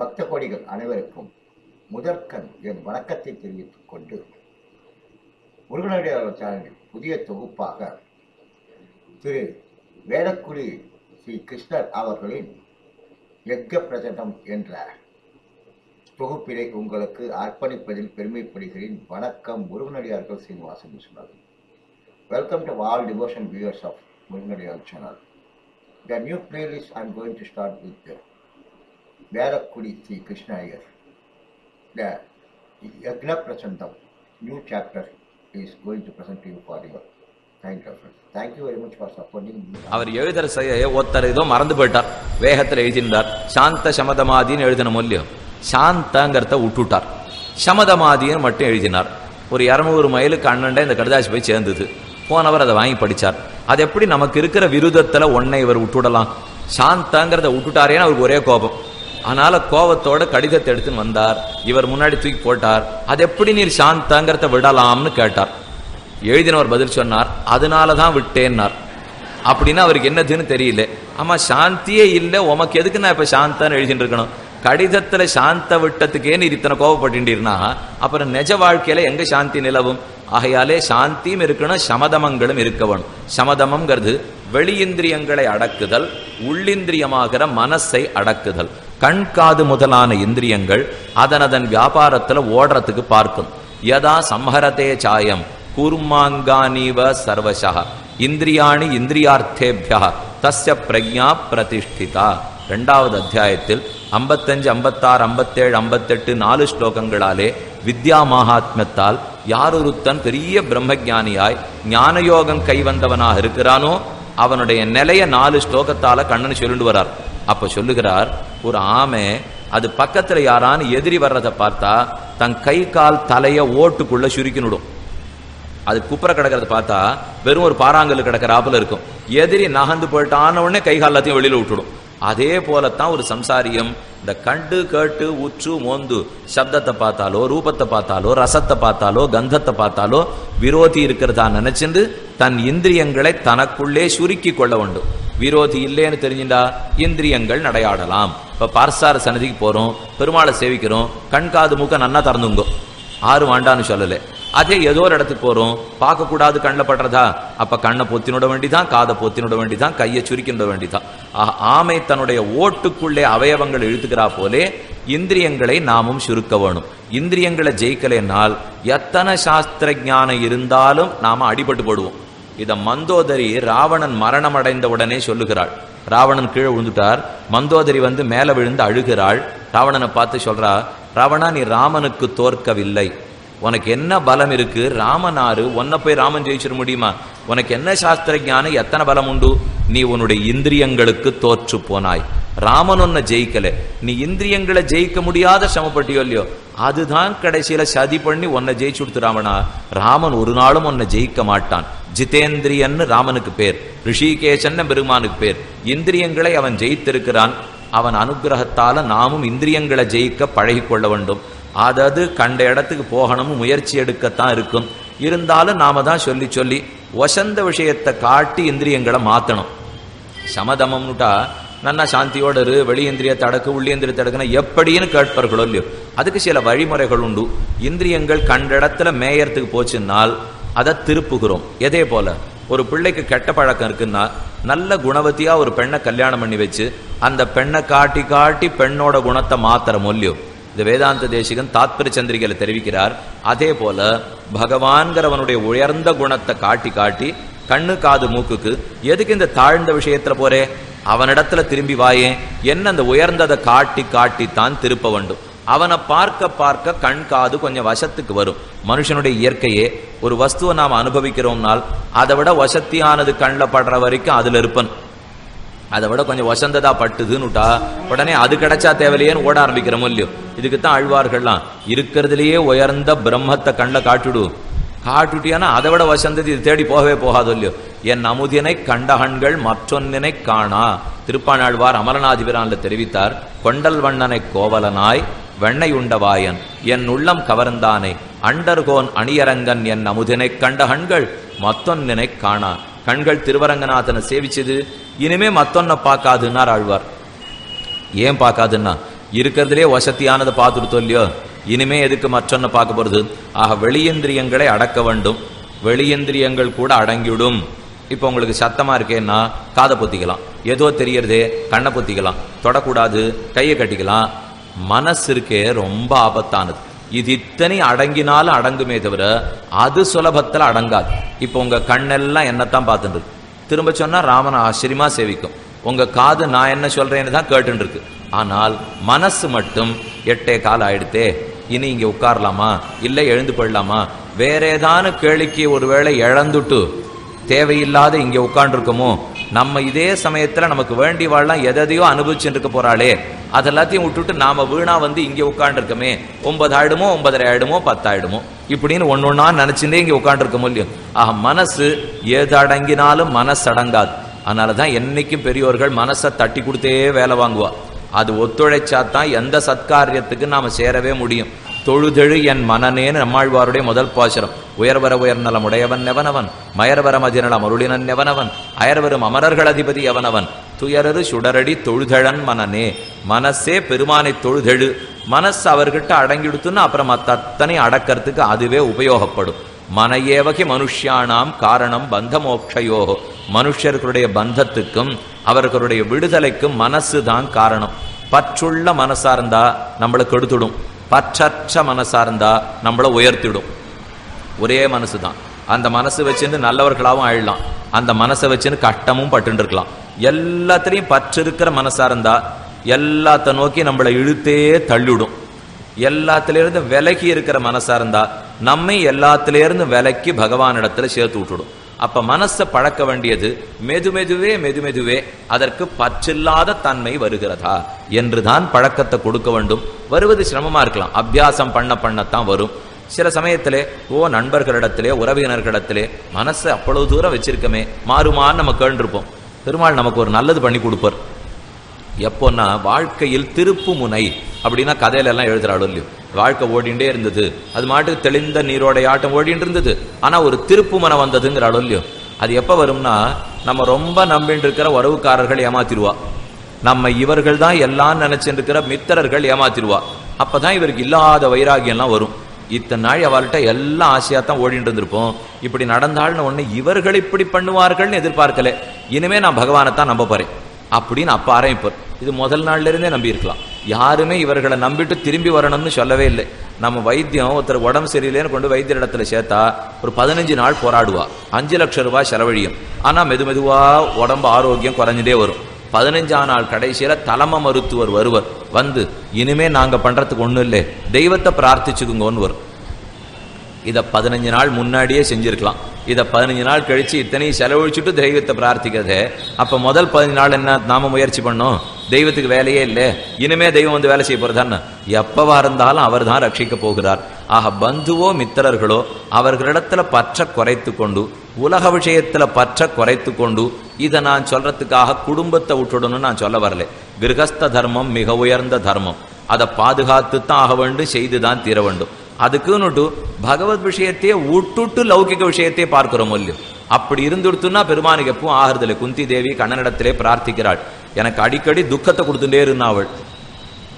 பக்த கோடிகள் அனைவருக்கும் முதற்கண் என் வணக்கத்தை தெரிவித்துக் கொண்டு முருகனடியாளர் சேனலில் புதிய தொகுப்பாக திரு வேடக்குடி ஸ்ரீ கிருஷ்ணர் அவர்களின் யக்க பிரசனம் என்ற தொகுப்பினை உங்களுக்கு அர்ப்பணிப்பதில் பெருமைப்படுகிறேன். வணக்கம் முருகனடியார்கள் Srinivasan Viswanathan welcome to all devotion viewers of Muruganadiyar channel the new playlist I'm going to start with the Velukkudi Sri Krishna Iyer. The Yagna Prasantam, new chapter is going to present you you for அவர் எழுதுற செய்ய ஒருத்தர் ஏதோ மறந்து போயிட்டார். வேகத்தில் எழுதியிருந்தார். சாந்த சமதமாதின்னு எழுதின மொழியும். சாந்தங்கிறத விட்டுட்டார். சமதமாதின்னு மட்டும் எழுதினார். ஒரு இரநூறு மைலுக்கு அண்ணன்டே இந்த கடுதாசி போய் சேர்ந்தது. போனவர் அதை வாங்கி படித்தார் அது எப்படி நமக்கு இருக்கிற விருதத்தில் ஒன்னை இவர் விட்டுடலாம்? சாந்தங்கிறத விட்டுட்டாரேன்னு அவருக்கு ஒரே கோபம். அதனால கோவத்தோட கடிதத்தை எடுத்துன்னு வந்தார். இவர் முன்னாடி தூக்கி போட்டார். அது எப்படி நீர் சாந்தங்கிறத விடலாம்னு கேட்டார். எழுதினவர் பதில் சொன்னார். அதனால தான் விட்டேன்னார். அப்படின்னு அவருக்கு என்னதுன்னு தெரியல. ஆமா சாந்தியே இல்லை. உமக்கு எதுக்கு நான் இப்ப சாந்தான்னு எழுதிட்டு இருக்கணும்? கடிதத்துல சாந்த விட்டத்துக்கே நீர் இத்தனை கோவப்பட்டுட்டீர்னா அப்புறம் நிஜ வாழ்க்கையில எங்க சாந்தி நிலவும்? ஆகையாலே சாந்தியும் இருக்கணும் சமதமங்களும் இருக்க வேணும். சமதமம்ங்கிறது வெளியிந்திரியங்களை அடக்குதல் உள்ளிந்திரியமாகிற மனசை அடக்குதல். கண் காது முதலான இந்திரியங்கள் அதனதன் வியாபாரத்துல ஓடுறதுக்கு பார்க்கும். யதா சம்ஹரதே சாயம் கூர்மாங்கானீவ சர்வசா இந்திரியாணி இந்திரியார்த்தேபியா தஸ்ய பிரஜா பிரதிஷ்டிதா. ரெண்டாவது அத்தியாயத்தில் ஐம்பத்தஞ்சு ஐம்பத்தாறு ஐம்பத்தேழு ஐம்பத்தெட்டு நாலு ஸ்லோகங்களாலே வித்யா மகாத்மியத்தால் யாரொருத்தன் பெரிய பிரம்மஜானியாய் ஞானயோகம் கைவந்தவனாக இருக்கிறானோ அவனுடைய நிலைய நாலு ஸ்லோகத்தால கண்ணன் சொல்லிட்டு வரார் அப்ப சொல்லுகிறார் ஒரு ஆமை அது பக்கத்துல யாரான்னு எதிரி வர்றதை பார்த்தா தன் கை கால் தலைய ஓட்டுக்குள்ள சுருக்கினுடும். அது குப்புற கிடக்கிறத பார்த்தா வெறும் ஒரு பாறாங்கல் கிடக்கிறாப்புல இருக்கும். எதிரி நகர்ந்து போயிட்டான உடனே கை கால் எல்லாத்தையும் வெளியில விட்டுடும். அதே போலத்தான் ஒரு சம்சாரியம் இந்த கண்டு கேட்டு உற்று மோந்து சப்தத்தை பார்த்தாலோ ரூபத்தை பார்த்தாலோ ரசத்தை பார்த்தாலோ கந்தத்தை பார்த்தாலோ விரோதி இருக்கிறதா நினைச்சிருந்து தன் இந்திரியங்களை தனக்குள்ளே சுருக்கி கொள்ள வேண்டும். விரோதி இல்லைன்னு தெரிஞ்சுட்டா இந்திரியங்கள் நடையாடலாம். இப்போ பார்சார சன்னதிக்கு போகிறோம் பெருமாளை சேவிக்கிறோம் கண் காது மூக்க நன்னா திறந்துங்கோ. ஆறு வாண்டான்னு சொல்லலை. அதே ஏதோ ஒரு இடத்துக்கு போகிறோம் பார்க்கக்கூடாது கண்ணில் படுறதா? அப்போ கண்ணை பொத்தினுட வேண்டிதான் காதை பொத்தினுட வேண்டிதான் கையை சுருக்கிட வேண்டிதான். ஆமை தன்னுடைய ஓட்டுக்குள்ளே அவயவங்கள் இழுத்துக்கிறா போலே இந்திரியங்களை நாமும் சுருக்க வேணும். இந்திரியங்களை ஜெயிக்கலைன்னால் எத்தனை சாஸ்திர ஞானம் இருந்தாலும் நாம அடிபட்டு போடுவோம். இத மந்தோதரி ராவணன் மரணம் அடைந்த உடனே சொல்லுகிறாள். ராவணன் கீழே விழுந்துட்டார். மந்தோதரி வந்து மேல விழுந்து அழுகிறாள். ராவணனை பார்த்து சொல்றா ராவணா நீ ராமனுக்கு தோற்கவில்லை. உனக்கு என்ன பலம் இருக்கு? ராமனாரு உன்னை போய் ராமன் ஜெயிச்சிட முடியுமா? உனக்கு என்ன சாஸ்திர ஞானம்? எத்தனை பலம் உண்டு? நீ உன்னுடைய இந்திரியங்களுக்கு தோற்று போனாய். ராமன் உன்னை ஜெயிக்கல. நீ இந்திரியங்களை ஜெயிக்க முடியாத சிரமப்பட்டியோ இல்லையோ? அதுதான் கடைசியில சதி பண்ணி உன்னை ஜெயிச்சு கொடுத்துறாமனா ராமன். ஒரு நாளும் உன்னை ஜெயிக்க மாட்டான். ஜிதேந்திரியன்னு ராமனுக்கு பேர். ரிஷிகேசன் பெருமானுக்கு பேர். இந்திரியங்களை அவன் ஜெயித்திருக்கிறான். அவன் அனுகிரகத்தால நாமும் இந்திரியங்களை ஜெயிக்க பழகி கொள்ள வேண்டும். அதது கண்ட இடத்துக்கு போகணும் முயற்சி எடுக்கத்தான் இருக்கும். இருந்தாலும் நாம தான் சொல்லி சொல்லி வசந்த விஷயத்தை காட்டி இந்திரியங்களை மாத்தணும். சமதமம்னுட்டா நன்னா சாந்தியோட இரு வெளியேந்திரியத்தை அடக்கு உள்ளேந்திரியத்தை அடக்குனா எப்படின்னு கேட்பார்களோ இல்லையோ? அதுக்கு சில வழிமுறைகள் உண்டு. இந்திரியங்கள் கண்ட இடத்துல மேயறதுக்கு போச்சுன்னால் அதை திருப்புகிறோம். எதே போல? ஒரு பிள்ளைக்கு கெட்ட பழக்கம் இருக்குன்னா நல்ல குணவதியா ஒரு பெண்ணை கல்யாணம் பண்ணி வச்சு அந்த பெண்ணை காட்டி காட்டி பெண்ணோட குணத்தை மாத்திர இல்லையோ? இந்த வேதாந்த தேசிகன் தாத்பரிய சந்திரிகையில தெரிவிக்கிறார். அதே போல பகவான்கிறவனுடைய உயர்ந்த குணத்தை காட்டி காட்டி கண்ணு காது மூக்குக்கு. எதுக்கு இந்த தாழ்ந்த விஷயத்துல போறே? அவனிடத்துல திரும்பி வாயே என்ன அந்த உயர்ந்ததை காட்டி காட்டித்தான் திருப்ப வேண்டும். அவனை பார்க்க பார்க்க கண் காது கொஞ்சம் வசத்துக்கு வரும். மனுஷனுடைய இயற்கையே ஒரு வஸ்துவை நாம் அனுபவிக்கிறோம்னால் அதை விட வசத்தியானது கண்ணில் படுற வரைக்கும் அதுல இருப்பன். அதை விட கொஞ்சம் வசந்ததா பட்டுதுன்னுட்டா உடனே அது கிடைச்சா தேவையில்லையேன்னு ஓட ஆரம்பிக்கிறோமோ இல்லையோ? இதுக்கு தான் அழ்வார்கள்லாம் இருக்கிறதுலயே உயர்ந்த பிரம்மத்தை கண்ணில் காட்டுடு காட்டுட்டியானா அதை விட வசந்தது இது தேடி போகவே போகாதோ இல்லையோ. என் அமுதினை கண்டகண்கள் மற்றொன்னினை காணா. திருப்பாணாழ்வார் அமரநாதிபிரான்ல தெரிவித்தார் கொண்டல் வண்ணனை கோவலனாய் வெண்ணை உண்டவாயன் என் உள்ளம் கவர்ந்தானே. அண்டர்கோன் அணியரங்கன் என் அமுதினை கண்டகண்கள் மத்தொன்னினை காணா. கண்கள் திருவரங்கநாதனை சேவிச்சது இனிமே மத்தொன்ன பார்க்காதுன்னார் ஆழ்வார். ஏன் பார்க்காதுன்னா இருக்கிறதுலே வசதியானதை பார்த்துருத்தோ இல்லையோ. இனிமே எதுக்கு மற்றொன்னு பார்க்க போறது? ஆக வெளியேந்திரியங்களை அடக்க வேண்டும். வெளியேந்திரியங்கள் கூட அடங்கிவிடும். இப்போ உங்களுக்கு சத்தமாக இருக்கேன்னா காதை பொத்திக்கலாம். ஏதோ தெரியறதே கண்ணை பொத்திக்கலாம். தொடக்கூடாது கையை கட்டிக்கலாம். மனசு இருக்கே ரொம்ப ஆபத்தானது. இது இத்தனை அடங்கினாலும் அடங்குமே தவிர அது சுலபத்தில் அடங்காது. இப்போ உங்கள் கண்ணெல்லாம் என்னத்தான் பார்த்துட்டு திரும்ப சொன்னால் ராமனை ஆச்சரியமாக சேவிக்கும். உங்கள் காது நான் என்ன சொல்கிறேன்னு தான் கேட்டுருக்கு ஆனால் மனசு மட்டும் எட்டே கால் ஆயிடுத்தே. இனி இங்க உட்காரலாமா? இல்லை எழுந்து போயிடலாமா? வேற ஏதான கேளிக்கை ஒருவேளை இழந்துட்டு தேவையில்லாத இங்க உட்காந்துருக்கோமோ நம்ம இதே சமயத்துல நமக்கு வேண்டி வாழலாம் எதையோ அனுபவிச்சுட்டு இருக்க போறாளே. அதெல்லாத்தையும் விட்டுட்டு நாம வீணா வந்து இங்க உட்காந்துருக்கோமே ஒன்பது ஆயிடுமோ ஒன்பதரை ஆயிடுமோ பத்தாயிடுமோ இப்படின்னு ஒன்னொன்னா நினைச்சுட்டே இங்க உட்காண்டிருக்கோமோ இல்லையோ? ஆக மனசு ஏது அடங்கினாலும் மனசு அடங்காது. அதனாலதான் என்னைக்கும் பெரியோர்கள் மனசை தட்டி கொடுத்தே வேலை வாங்குவா. அது ஒத்துழைச்சாதான் எந்த சத்காரியத்துக்கு நாம சேரவே முடியும். தொழுதெழு என் மனநேன்னு நம்மாழ்வாருடைய முதல் பாசுரம். உயர்வர உயர்நலம் உடையவன் எவனவன்? மயர்வர மதிநலம் அருளினன் எவனவன்? அயர்வரும் அமரர்கள் அதிபதி எவனவன்? துயரரு சுடரடி தொழுதழன் மனநே. மனசே பெருமானை தொழுதெழு. மனசு அவர்கிட்ட அடங்கிடுத்துன்னு அப்புறம் அத்தனை அடக்கிறதுக்கு அதுவே உபயோகப்படும். மனையேவகி மனுஷியானாம் காரணம் பந்தமோக்ஷயோ. மனுஷர்களுடைய பந்தத்துக்கும் அவர்களுடைய விடுதலைக்கும் மனசு தான் காரணம். பற்றுள்ள மனசா இருந்தா நம்மளை கெடுத்துடும். பற்றற்ற மனசா இருந்தா நம்மளை உயர்த்திடும். ஒரே மனசு தான் அந்த மனசு வச்சிருந்து நல்லவர்களாகவும் ஆயிடலாம். அந்த மனசை வச்சுன்னு கஷ்டமும் பட்டு இருக்கலாம் எல்லாத்துலேயும் பற்று இருக்கிற மனசா இருந்தா எல்லாத்த நோக்கி நம்மளை இழுத்தே தள்ளிவிடும் எல்லாத்திலிருந்து விலகி இருக்கிற மனசா இருந்தா நம்மை எல்லாத்திலேருந்து விலக்கி பகவானிடத்துல சேர்த்து விட்டுடும். அப்ப மனசை பழக்க வேண்டியது மெதுமெதுவே மெதுமெதுவே அதற்கு பற்றில்லாத தன்மை வருகிறதா? என்று தான் பழக்கத்தை கொடுக்க வேண்டும். வருவது சிரமமா இருக்கலாம். அபியாசம் பண்ண பண்ணத்தான் வரும். சில சமயத்திலே ஓ நண்பர்களிடத்திலே உறவினர்களிடத்திலே மனசை அவ்வளவு தூரம் வச்சிருக்கமே. மாறுமான்னு நம்ம கேண்டிருப்போம் பெருமாள் நமக்கு ஒரு நல்லது பண்ணி கொடுப்பார். எப்போன்னா வாழ்க்கையில் திருப்பு முனை அப்படின்னா கதையில எல்லாம் எழுதுறாளோ இல்லையோ வாழ்க்கை ஓடிண்டே இருந்தது. அது மாட்டுக்கு தெளிந்த நீரோட ஆட்டம் ஓடிட்டு இருந்தது. ஆனா ஒரு திருப்பு மனை வந்ததுங்கிறாளோ இல்லையோ அது எப்ப வரும்னா நம்ம ரொம்ப நம்பிட்டு இருக்கிற உறவுக்காரர்கள் ஏமாத்திருவா நம்ம இவர்கள் தான் எல்லாம் நினைச்சிட்டு இருக்கிற மித்திரர்கள் ஏமாத்திருவா அப்பதான் இவருக்கு இல்லாத வைராகியம்லாம் வரும். இத்தனை நாள் அவள்கிட்ட எல்லாம் ஆசையா தான் ஓடிட்டு இருந்திருப்போம். இப்படி நடந்தாள்னு ஒன்று இவர்கள் இப்படி பண்ணுவார்கள்னு எதிர்பார்க்கல. இனிமே நான் பகவானை தான் நம்ப போறேன். அப்படின்னு அப்ப ஆரம்பிப்பார் இது முதல் நாள்ல இருந்தே யாருமே இவர்களை நம்பிட்டு திரும்பி வரணும்னு சொல்லவே இல்லை. நம்ம வைத்தியம் ஒருத்தர் உடம்பு சரியில்லைன்னு கொண்டு வைத்தியர் இடத்துல சேர்த்தா ஒரு பதினஞ்சு நாள் போராடுவா. அஞ்சு லட்சம் ரூபாய் செலவழியும். ஆனால் மெது மெதுவாக உடம்பு ஆரோக்கியம் குறைஞ்சிட்டே வரும். பதினஞ்சாம் நாள் கடைசியில தலைமை மருத்துவர் வருவர். வந்து இனிமே நாங்கள் பண்ணுறதுக்கு ஒண்ணும் இல்லை. தெய்வத்தை பிரார்த்திச்சுக்குங்கன்னு வரும் இதை பதினஞ்சு நாள் முன்னாடியே செஞ்சுருக்கலாம். இதை பதினஞ்சு நாள் கழிச்சு இத்தனையும் செலவழிச்சுட்டு தெய்வத்தை பிரார்த்திக்கிறதே அப்போ முதல் பதினஞ்சு நாள் என்ன நாம முயற்சி பண்ணோம்? தெய்வத்துக்கு வேலையே இல்லை. இனிமே தெய்வம் வந்து வேலை செய்ய போறதான்னு எப்பவா இருந்தாலும் அவர் தான் ரட்சிக்க போகிறார். ஆக பந்துவோ மித்திரர்களோ அவர்களிடத்துல பற்ற குறைத்து கொண்டு உலக விஷயத்துல பற்ற குறைத்து கொண்டு இதை நான் சொல்றதுக்காக குடும்பத்தை விட்டுடணும்னு நான் சொல்ல வரல. கிரகஸ்த தர்மம் மிக உயர்ந்த தர்மம். அதை பாதுகாத்து தான் ஆக வேண்டும் செய்து தான் தீர வேண்டும். அதுக்குன்னுட்டு பகவத் விஷயத்தையே விட்டுட்டு லௌகிக விஷயத்தையே பார்க்கிறோம் இல்லையோ? அப்படி இருந்துடுத்துன்னா பெருமானுக்கு எப்பவும் ஆறுதலை. குந்தி தேவி கண்ணனிடத்திலே பிரார்த்திக்கிறாள். எனக்கு அடிக்கடி துக்கத்தை கொடுத்துட்டே இருந்தா அவள்.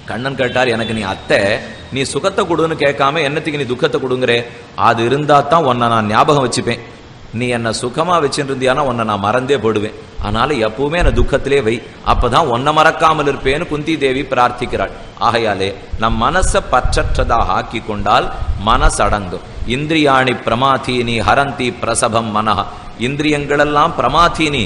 கண்ணன் கேட்டார் எனக்கு நீ அத்தை நீ சுகத்தை கொடுன்னு கேட்காம என்னத்துக்கு நீ துக்கத்தை கொடுங்குறே? அது இருந்தா தான் உன்னை நான் ஞாபகம் வச்சுப்பேன். நீ என்னை சுகமா வச்சுருந்தியானா உன்னை நான் மறந்தே போடுவேன். அதனால எப்பவுமே என்னை துக்கத்திலே வை. அப்பதான் உன்னை மறக்காமல் இருப்பேன்னு குந்தி தேவி பிரார்த்திக்கிறாள். ஆகையாலே நம் மனசை பற்றற்றதாக ஆக்கி கொண்டால் மனசடங்கும். இந்திரியாணி பிரமாதீனி ஹரந்தி பிரசபம் மனஹ. இந்திரியங்களெல்லாம் பிரமாதீனி.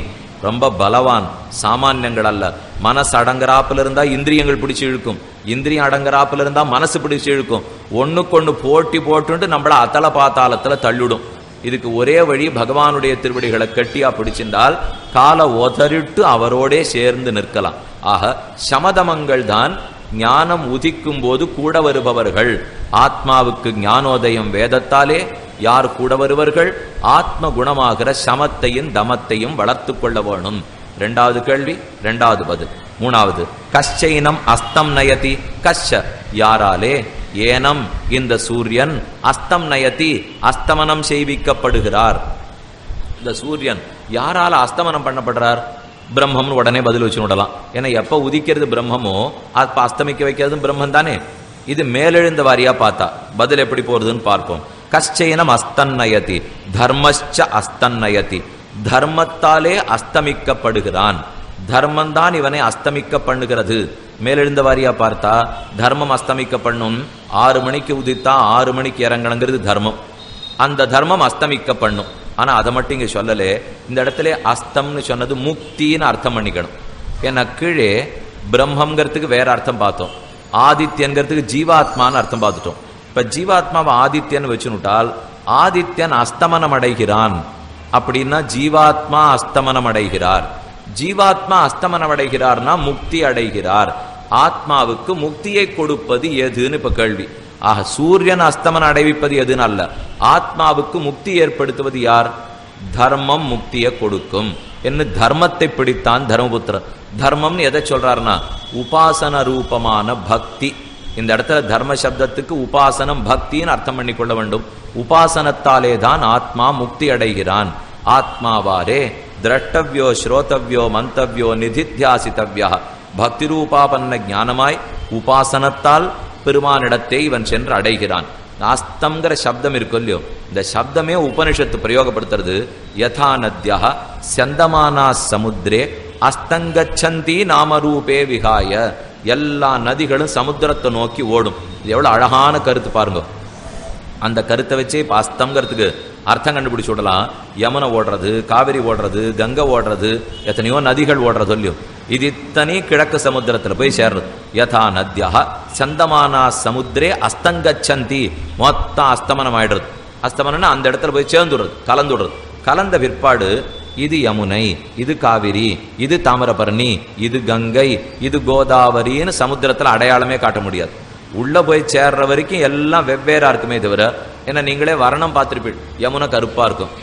ரொம்ப பலவான் சாமானியங்கள் அல்ல. மனசு அடங்குறாப்புல இருந்தா இந்திரியங்கள் பிடிச்சி இழுக்கும். இந்திரியம் அடங்குறாப்புல இருந்தா மனசு பிடிச்சி இழுக்கும். ஒன்றுக்கொன்று போட்டி போட்டுன்ட்டு நம்மள அத்தல பாத்தாளத்துல தள்ளிடும். இதுக்கு ஒரே வழி பகவானுடைய திருவடிகளை கட்டியா பிடிச்சிருந்தால் காலை ஒதறிட்டு அவரோடே சேர்ந்து நிற்கலாம். ஆக சமதமங்கள் தான் ஞானம் உதிக்கும் போது கூட வருபவர்கள். ஆத்மாவுக்கு ஞானோதயம் வேதத்தாலே யார் கூட வருவர்கள்? ஆத்ம குணமாகிற சமத்தையும் தமத்தையும் வளர்த்து கொள்ள வேணும். ரெண்டாவது கேள்வி ரெண்டாவது பதில். மூணாவது கஷ்சைனம் அஸ்தம் நயதி. கஷ்ட யாராலே? ஏனம் இந்த சூரியன் அஸ்தம் நயதி அஸ்தமனம் செய்விக்கப்படுகிறார். இந்த சூரியன் யாரால அஸ்தமனம் பண்ணப்படுறார்? பிரம்மம்னு உடனே பதில் வச்சு விடலாம். ஏன்னா எப்ப உதிக்கிறது பிரம்மமோ அப்ப அஸ்தமிக்க வைக்கிறதும் பிரம்மன் தானே இது மேலெழுந்த வாரியா பார்த்தா. பதில் எப்படி போறதுன்னு பார்ப்போம். கஷ்டேனம் அஸ்தன்னயதி தர்மச்ச அஸ்தன்னயதி தர்மத்தாலே அஸ்தமிக்கப்படுகிறான். தர்மம்தான் இவனை அஸ்தமிக்க பண்ணுகிறது மேலெழுந்த வாரியா பார்த்தா தர்மம் அஸ்தமிக்க பண்ணும் ஆறு மணிக்கு உதித்தா ஆறு மணிக்கு இறங்கணுங்கிறது தர்மம். அந்த தர்மம் அஸ்தமிக்க பண்ணும் ஆனால் அதை மட்டும் இங்கே சொல்லலே. இந்த இடத்துல அஸ்தம்னு சொன்னது முக்தின்னு அர்த்தம் பண்ணிக்கணும். ஏன்னா கீழே பிரம்மங்கிறதுக்கு வேற அர்த்தம் பார்த்தோம். ஆதித்யங்கிறதுக்கு ஜீவாத்மான்னு அர்த்தம் பார்த்துட்டோம். இப்ப ஜீவாத்மாவை ஆதித்யன் வச்சுனுட்டால் ஆதித்யன் அஸ்தமனம் அடைகிறான் அப்படின்னா ஜீவாத்மா அஸ்தமனம் அடைகிறார் ஜீவாத்மா அஸ்தமனம் அடைகிறார்னா முக்தி அடைகிறார். ஆத்மாவுக்கு முக்தியை கொடுப்பது எதுன்னு இப்ப கேள்வி. ஆக சூரியன் அஸ்தமனம் அடைவிப்பது எதுன்னு அல்ல. ஆத்மாவுக்கு முக்தி ஏற்படுத்துவது யார்? தர்மம் முக்தியை கொடுக்கும். என்ன தர்மத்தை பிடித்தான் தர்மபுத்திரன். தர்மம்னு எதை சொல்றாருன்னா உபாசன ரூபமான பக்தி. இந்த இடத்துல தர்ம சப்தத்துக்கு உபாசனம் பக்தின்னு அர்த்தம் பண்ணிக்கொள்ள வேண்டும். உபாசனத்தாலே தான் ஆத்மா முக்தி அடைகிறான். ஆத்மாவாரே திரட்டவ்யோ ஸ்ரோதவ்யோ மந்தவ்யோ நிதித்தியாசித்தவ்யா. பக்தி ரூபாபன்ன ஞானமாய் உபாசனத்தால் பெருமானிடத்தை இவன் சென்று அடைகிறான். நாஸ்தம்ங்கிற சப்தம் இருக்கும் இல்லையோ இந்த சப்தமே உபனிஷத்து பிரயோகப்படுத்துறது. யதா நத்யா செந்தமானா சமுத்திரே அஸ்தங்கச்சந்தி நாமரூபே விகாய. எல்லா நதிகளும் சமுத்திரத்தை நோக்கி ஓடும். இது எவ்வளவு அழகான கருத்து பாருங்க. அந்த கருத்தை வச்சே இப்போ அஸ்தம்ங்கிறதுக்கு அர்த்தம் கண்டுபிடிச்சு விடலாம். யமுனை ஓடுறது காவிரி ஓடுறது கங்கை ஓடுறது எத்தனையோ நதிகள் ஓடுறது இல்லையோ. இது இத்தனை கிழக்கு சமுத்திரத்தில் போய் சேர்றது யதா நத்யா சந்தமானா சமுத்திரே அஸ்தங்கச்சந்தி. மொத்தம் அஸ்தமனம் ஆயிடுறது அஸ்தமனம்னா அந்த இடத்துல போய் சேர்ந்துடுறது கலந்துடுறது. கலந்த பிற்பாடு இது யமுனை இது காவிரி இது தாமிரபரணி இது கங்கை இது கோதாவரின்னு சமுத்திரத்துல அடையாளமே காட்ட முடியாது. உள்ள போய் சேர்ற வரைக்கும் எல்லாம் வெவ்வேறா இருக்குமே தவிர ஏன்னா நீங்களே வர்ணம் பார்த்துருப்பீள் யமுனை கருப்பா இருக்கும்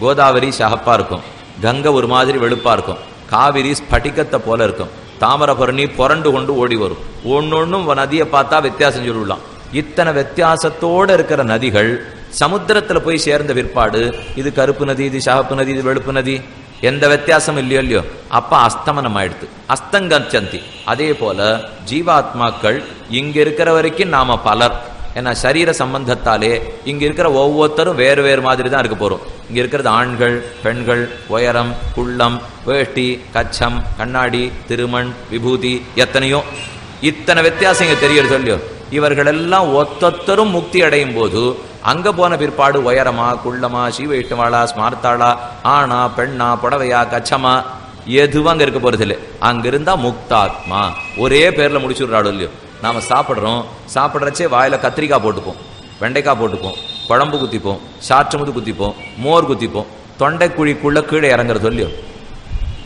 கோதாவரி சகப்பா இருக்கும் கங்கை ஒரு மாதிரி வெளுப்பா இருக்கும் காவிரி ஸ்படிகத்தை போல இருக்கும் தாமிரபரணி புரண்டு கொண்டு ஓடி வரும். ஒன்னொன்னும் நதியை பார்த்தா வித்தியாசம் சொல்லிடலாம். இத்தனை வித்தியாசத்தோட இருக்கிற நதிகள் சமுத்திரத்துல போய் சேர்ந்த பிற்பாடு இது கருப்பு நதி இது சகப்பு நதி இது வெளுப்பு நதி எந்த வித்தியாசம் இல்லையோ இல்லையோ அப்ப அஸ்தமனம் ஆயிடுது அஸ்தங்கச்சந்தி அதே போல ஜீவாத்மாக்கள் இங்க இருக்கிற வரைக்கும் நாம பலர். ஏன்னா சரீர சம்பந்தத்தாலே இங்க இருக்கிற ஒவ்வொருத்தரும் வேறு வேறு மாதிரி தான் இருக்க போறோம். இங்க இருக்கிறது ஆண்கள் பெண்கள் உயரம் குள்ளம் வேஷ்டி கச்சம் கண்ணாடி திருமண் விபூதி எத்தனையோ. இத்தனை வித்தியாசம் இங்க தெரியறது இல்லையோ? இவர்கள் எல்லாம் ஒத்தொத்தரும் முக்தி அடையும் போது அங்க போன பிற்பாடு உயரமா குள்ளமா சீவைஷ்ணவாளா ஸ்மார்த்தாளா ஆணா பெண்ணா புடவையா கச்சமா எதுவும் அங்க இருக்க போறது இல்லை. அங்க இருந்தா முக்தாத்மா. ஒரே பேர்ல முடிச்சுடுறாடு இல்லையோ. நாம சாப்பிடுறோம். சாப்பிடுறச்சே வாயில கத்திரிக்காய் போட்டுப்போம். வெண்டைக்காய் போட்டுப்போம். குழம்பு குத்திப்போம். சாற்றமுது குத்திப்போம். மோர் குத்திப்போம். தொண்டைக்குழிக்குள்ள கீழே இறங்குறது இல்லையோ.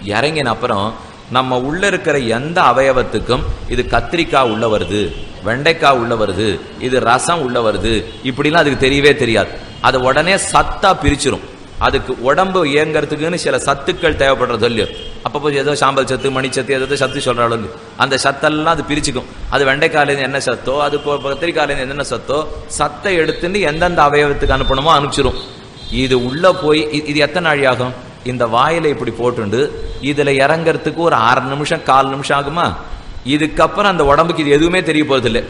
இறங்கின அப்புறம் நம்ம உள்ள இருக்கிற எந்த அவயவத்துக்கும் இது கத்திரிக்காய் உள்ள வருது. வெண்டைக்காய் உள்ள வருது இது ரசம் உள்ள வருது இப்படிலாம் அதுக்கு தெரியவே தெரியாது. அது உடனே சத்தா பிரிச்சிரும். அதுக்கு உடம்பு இயங்கிறதுக்குன்னு சில சத்துக்கள் தேவைப்படுறது இல்லையோ அப்பப்போ ஏதோ சாம்பல் சத்து மணிச்சத்து ஏதோ சத்து சொல்கிறாலும் அந்த சத்தெல்லாம் அது பிரிச்சுக்கும். அது வெண்டைக்காயிலேருந்து என்ன சத்தோ அது கத்திரிக்காயிலேருந்து என்னென்ன சத்தோ சத்தை எடுத்துட்டு எந்தெந்த அவயவத்துக்கு அனுப்பணுமோ அனுப்பிச்சிரும். இது உள்ள போய் இது எத்தனை நாழி ஆகும் இந்த வாயில இப்படி போட்டுண்டு இதுல இறங்கறதுக்கு ஒரு அரை நிமிஷம் கால் நிமிஷம் ஆகுமா? இதுக்கப்புறம் அந்த உடம்புக்கு இது எதுவுமே தெரிய போறது இல்லை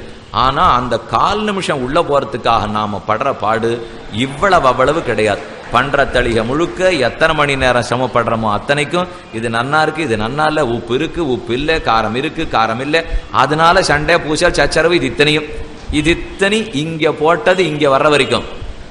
அந்த கால் நிமிஷம் உள்ள போறதுக்காக நாம் படுற பாடு இவ்வளவு அவ்வளவு கிடையாது. பண்ற தளிகை முழுக்க எத்தனை மணி நேரம் சிரமப்படுறோமோ அத்தனைக்கும் இது நன்னா இருக்கு இது நன்னா இல்லை உப்பு இருக்கு உப்பு இல்லை காரம் இருக்கு காரம் இல்லை. அதனால சண்டை பூசல் சச்சரவு இது இத்தனையும். இது இத்தனை இங்க போட்டது இங்க வர்ற வரைக்கும்.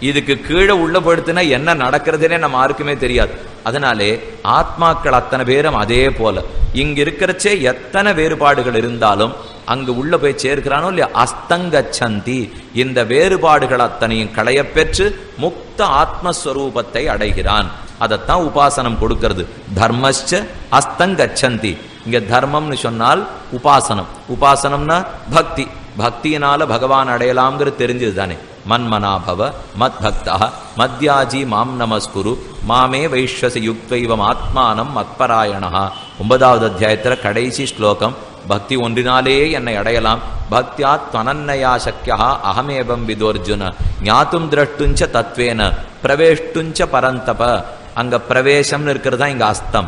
இதுக்கு கீழே உள்ள படுத்துனா என்ன நடக்கிறதுனே நம்ம யாருக்குமே தெரியாது. அதனாலே ஆத்மாக்கள் அத்தனை பேரும் அதே போல. இங்க இருக்கிறச்சே எத்தனை வேறுபாடுகள் இருந்தாலும் அங்கு உள்ள போய் சேர்க்கிறானோ இல்லையா? அஸ்தங்கச்சந்தி. இந்த வேறுபாடுகள் அத்தனையும் களையப்பெற்று முக்த ஆத்மஸ்வரூபத்தை அடைகிறான். அதைத்தான் உபாசனம் கொடுக்கிறது. தர்மஸ்ச அஸ்தங்கச்சந்தி. இங்க தர்மம்னு சொன்னால் உபாசனம். உபாசனம்னா பக்தி. பக்தியினால பகவான் அடையலாம்ங்கிறது தெரிஞ்சது தானே மன்மனாபவ மத் பக்தா மத்யாஜி மாம் நமஸ்குரு. மாமே வைஷ்வச யுக்தைவம் ஆத்மானம் மத்பராயணா ஒன்பதாவது அத்தியாயத்தில் கடைசி ஸ்லோகம். பக்தி ஒன்றினாலே என்னை அடையலாம். பக்தியா துவனன்னயா சக்கியா அகமேபம் விதோர்ஜுன. ஞாத்தும் திரஷ்டுஞ்ச தத்வேன. பிரவேஷ்டுஞ்ச பரந்தப. அங்க பிரவேசம்னு இருக்கிறது தான் இங்க அஸ்தம்.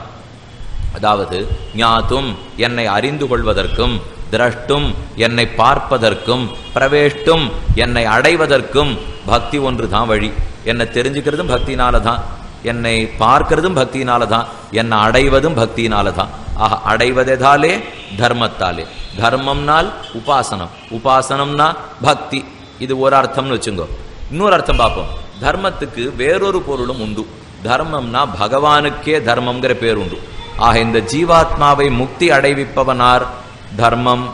அதாவது ஞாத்தும் என்னை அறிந்து கொள்வதற்கும் திரஷ்டும் என்னை பார்ப்பதற்கும் பிரவேஷ்டும் என்னை அடைவதற்கும் பக்தி ஒன்று தான் வழி. என்னை தெரிஞ்சுக்கிறதும் பக்தினால தான் என்னை பார்க்கிறதும் பக்தியினால தான் என்னை அடைவதும் பக்தியினால தான் ஆக அடைவதெதாலே தர்மத்தாலே. தர்மம்னால் உபாசனம். உபாசனம்னா பக்தி. இது ஒரு அர்த்தம்னு வச்சுங்கோ. இன்னொரு அர்த்தம் பார்ப்போம். தர்மத்துக்கு வேறொரு பொருளும் உண்டு. தர்மம்னா பகவானுக்கே தர்மம்ங்கிற பேர் உண்டு. ஆக இந்த ஜீவாத்மாவை முக்தி அடைவிப்பவனார் தர்மம்